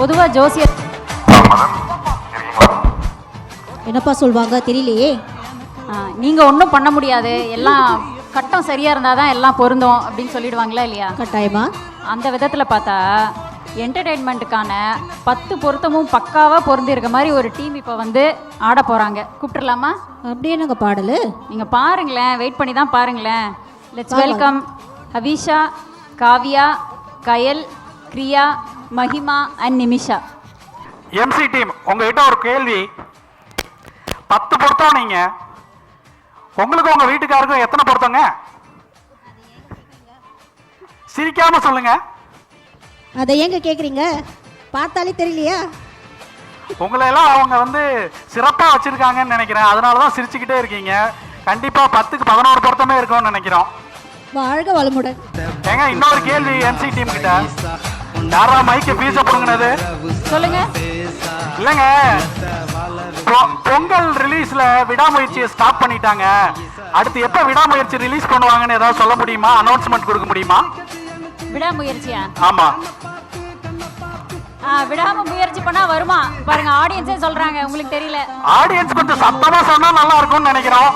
பொதுவாக ஜோசியர் என்னப்பா சொல்வாங்க? தெரியலையே. நீங்கள் ஒன்றும் பண்ண முடியாது. எல்லாம் கட்டம் சரியாக இருந்தால் தான் எல்லாம் பொருந்தும் அப்படின்னு சொல்லிடுவாங்களா இல்லையா? கட்டாயமா? அந்த விதத்தில் பார்த்தா என்டர்டெயின்மெண்ட்டுக்கான பத்து பொருத்தமும் பக்காவாக பொருந்தி இருக்க மாதிரி ஒரு டீம் இப்போ வந்து ஆட போகிறாங்க கூப்பிட்டுலாமா அப்படியே நாங்க பாடலு? நீங்கள் பாருங்களேன். வெயிட் பண்ணி தான் பாருங்களேன். Let's welcome Havisha Kavya Kayal Kriya Mahima and Nimisha. MC team உங்ககிட்ட ஒரு கேள்வி. பத்து பொருத்தம் நீங்க? உங்களுக்கு உங்க வீட்டுக்காருக்கும் எத்தனை பொருத்தங்க? சிரிக்காம சொல்லுங்க. அதை ஏங்க கேக்குறீங்க? பார்த்தாலே தெரியலையா? உங்களை எல்லாம் அவங்க வந்து சிறப்பா வச்சிருக்காங்கன்னு நினைக்கிறேன். அதனால தான் சிரிச்சுக்கிட்டே இருக்கீங்க. கண்டிப்பா பத்துக்கு பதினோரு பொருத்தமே இருக்கும்னு நினைக்கிறோம். வாழ்க வளமுடன். ஏங்க இன்னொரு கேள்வி எம்சி டீம் கிட்ட. யாரா மைக்க பீச புடுங்கினது? சொல்லுங்க. இல்லைங்க. பொ- பொங்கல் ரிலீஸ்ல விடாமுயற்சியை ஸ்டாப் பண்ணிட்டாங்க. அடுத்து எப்ப விடாமுயற்சி ரிலீஸ் பண்ணுவாங்கன்னு ஏதாவது சொல்ல முடியுமா? அனௌன்ஸ்மெண்ட் கொடுக்க முடியுமா? விடாமுயற்சியா? ஆமா. ஆ விடாம முயற்சி பண்ணா வருமா? பாருங்க ஆடியன்ஸே சொல்றாங்க உங்களுக்கு தெரியல. ஆடியன்ஸ் கொஞ்சம் சத்தமா சொன்னா நல்லா இருக்கும்னு நினைக்கிறோம்.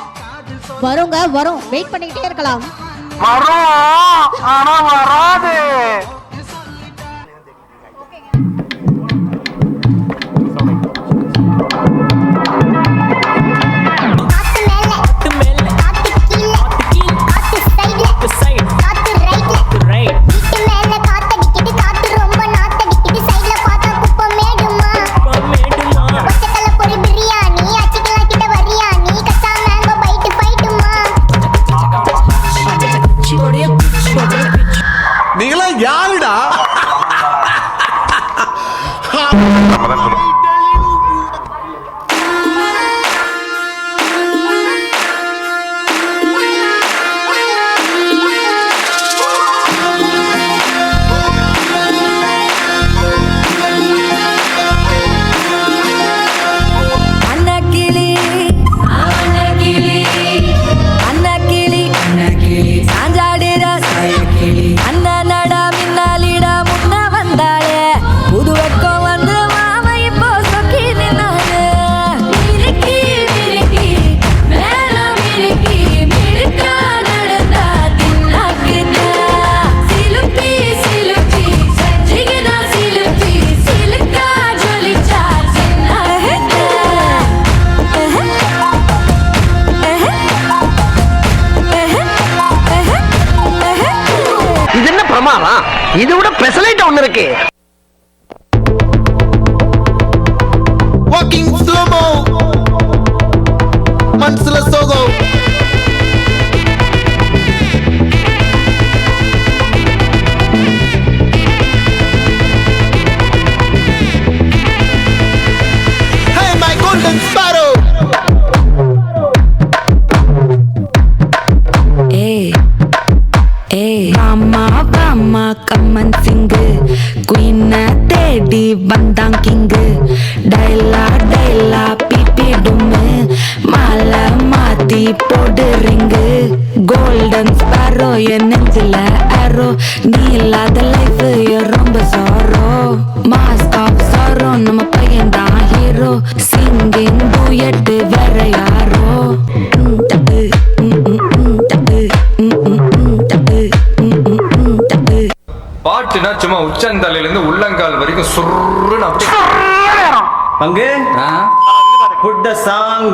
வரோங்க வரோம். வெயிட் பண்ணிக்கிட்டே இருக்கலாம். வரும் ஆனா வராது. இது விட பெசலைட் ஒண்ணு இருக்கு. தேடி வந்தான் கிங்கு. டைலா டைலா பிபி டும்மு. மாலை மாத்தி போடு ரிங்கு. கோல்டன் ஸ்பாரோ என் நெஞ்சில அரோ நீ இல்லாத லைஃப் பாட்டுனா சும்மா உச்சந்தலையில இருந்து உள்ளங்கால் வரைக்கும் சுருன்னு அப்படியே பங்கு? புட் த சாங்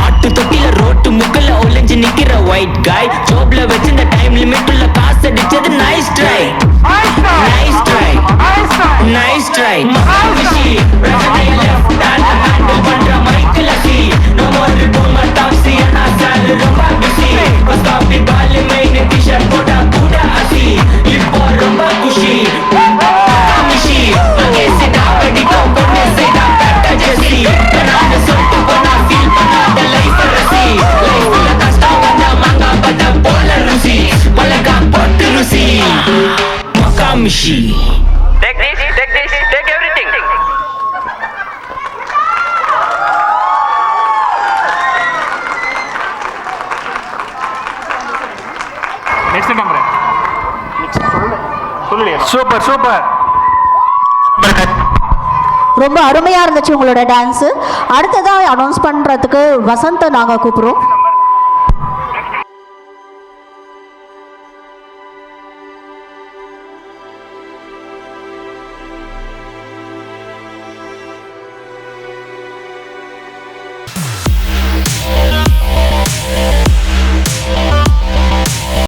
ஆட்டு தொட்டில ரோட்டு முக்கல ஒளிஞ்சு நிக்கிற ஒயிட் காய் ஜோப்ல வச்சிருந்த டைம் லிமிட் உள்ள காசு அடிச்சது nice try nice try nice try மகாவிஷி பிரச்சனைய left Kumshi. Take this, take this, take everything. Next number சொல்லுங்க சூப்பர் சூப்பர் ரொம்ப அருமையா இருந்துச்சு உங்களோட டான்ஸு அடுத்ததாக அனௌன்ஸ் பண்றதுக்கு வசந்த நாங்க கூப்பிடுறோம்